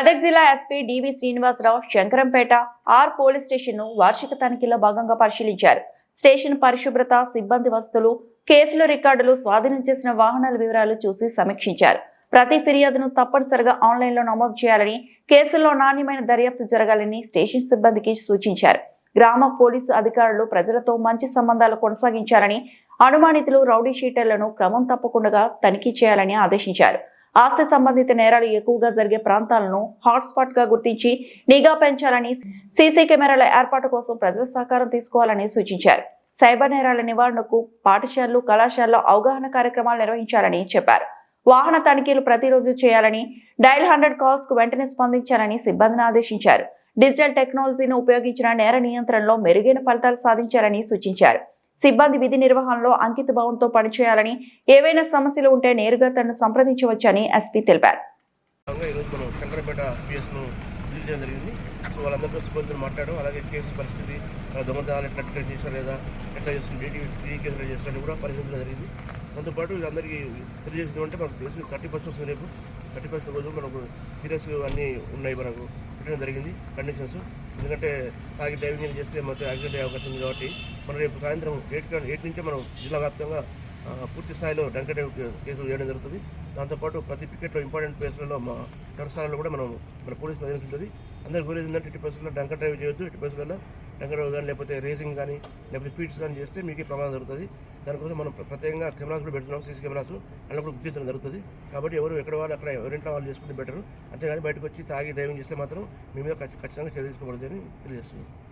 SP DV Srinivasarao Shankarampet R police స్టేషన్ను వార్షిక తనిఖీలో భాగంగా పరిశీలించారు. స్టేషన్ పరిశుభ్రత సిబ్బంది వస్తువులు కేసుల రికార్డులు స్వాధీనం చేసిన వాహనాల వివరాలు చూసి సమీక్షించారు. ప్రతి ఫిర్యాదును తప్పనిసరిగా ఆన్లైన్లో నమోదు చేయాలని కేసుల్లో నాణ్యమైన దర్యాప్తు జరగాలని స్టేషన్ సిబ్బందికి సూచించారు. గ్రామ పోలీసు అధికారులు ప్రజలతో మంచి సంబంధాలు కొనసాగించాలని అనుమానితులు రౌడీ షీటర్లను క్రమం తప్పకుండా తనిఖీ చేయాలని ఆదేశించారు. ఆస్తి సంబంధిత నేరాలు ఎక్కువగా జరిగే ప్రాంతాలను హాట్స్పాట్గా గుర్తించి నిఘా పెంచాలని సీసీ కెమెరాల ఏర్పాటు కోసం ప్రజల సహకారం తీసుకోవాలని సూచించారు. సైబర్ నేరాల నివారణకు పాఠశాలలు కళాశాలలో అవగాహన కార్యక్రమాలు నిర్వహించాలని చెప్పారు. వాహన తనిఖీలు ప్రతిరోజు చేయాలని డైల్ హండ్రెడ్ కాల్స్కు వెంటనే స్పందించాలని సిబ్బందిని ఆదేశించారు. డిజిటల్ టెక్నాలజీని ఉపయోగించిన నేర నియంత్రణలో మెరుగైన ఫలితాలు సాధించాలని సూచించారు. సిబ్బంది విధి నిర్వహణలో అంకిత భావంతో పనిచేయాలని ఏవైనా సమస్యలు ఉంటే నేరుగా తనను సంప్రదించవచ్చని ఎస్పీ తెలిపారు. శంకరపేట జరిగింది. సో వాళ్ళందరితో సిబ్బందిని మాట్లాడడం అలాగే కేసు పరిస్థితి దొంగతనాలు ఎట్లా డిటెక్ట్ చేసినా లేదా ఎట్లా చేస్తుంది డీటీ డీటీ కేసులు చేసినా కూడా పరిశీలించడం జరిగింది. దాంతోపాటు వీళ్ళందరికీ తెలియజేసింది అంటే మనకు తెలుసు థర్టీ ఫస్ట్ వస్తుంది రేపు. థర్టీ ఫస్ట్ రోజు మనకు సీరియస్ అన్నీ ఉన్నాయి మనకు. పెట్టడం జరిగింది కండిషన్స్ ఎందుకంటే తాగి డ్రైవింగ్ చేస్తే మనకు యాక్సిడెంట్ అయ్యే అవకాశం ఉంది కాబట్టి మనం రేపు సాయంత్రం ఎయిట్ ఎయిట్ నుంచే మనం జిల్లా వ్యాప్తంగా పూర్తి స్థాయిలో డంక డ్రైవ్ కేసులు చేయడం జరుగుతుంది దాంతోపాటు ప్రతి పికెట్లో ఇంపార్టెంట్ ప్లేస్లలో మా చరస్థానాల్లో కూడా మనం మన పోలీస్ ప్రజెన్స్ ఉంటుంది. అందరి గురించి ఏంటంటే ఇటు ప్లేస్లో డంక డ్రైవ్ చేయొద్దు ఇటు ప్లేస్లలో డంక కానీ లేకపోతే రేసింగ్ కానీ లేకపోతే స్పీడ్స్ కానీ చేస్తే మీకు ప్రమాదం జరుగుతుంది. దానికోసం మనం ప్రత్యేకంగా కెమెరాస్ కూడా పెడుతున్నాం సీసీ కెమెరాస్. అలా కూడా గుర్తించడం జరుగుతుంది. కాబట్టి ఎవరు ఎక్కడ వాళ్ళు అక్కడ ఎవరింట్లో వాళ్ళు చేసుకుంటే బెటర్. అంతేగాని బయటకు వచ్చి తాగి డ్రైవింగ్ చేస్తే మాత్రం మీ మీద ఖచ్చి- ఖచ్చితంగా చర్య తీసుకోబడుతుందని తెలియజేస్తున్నాం.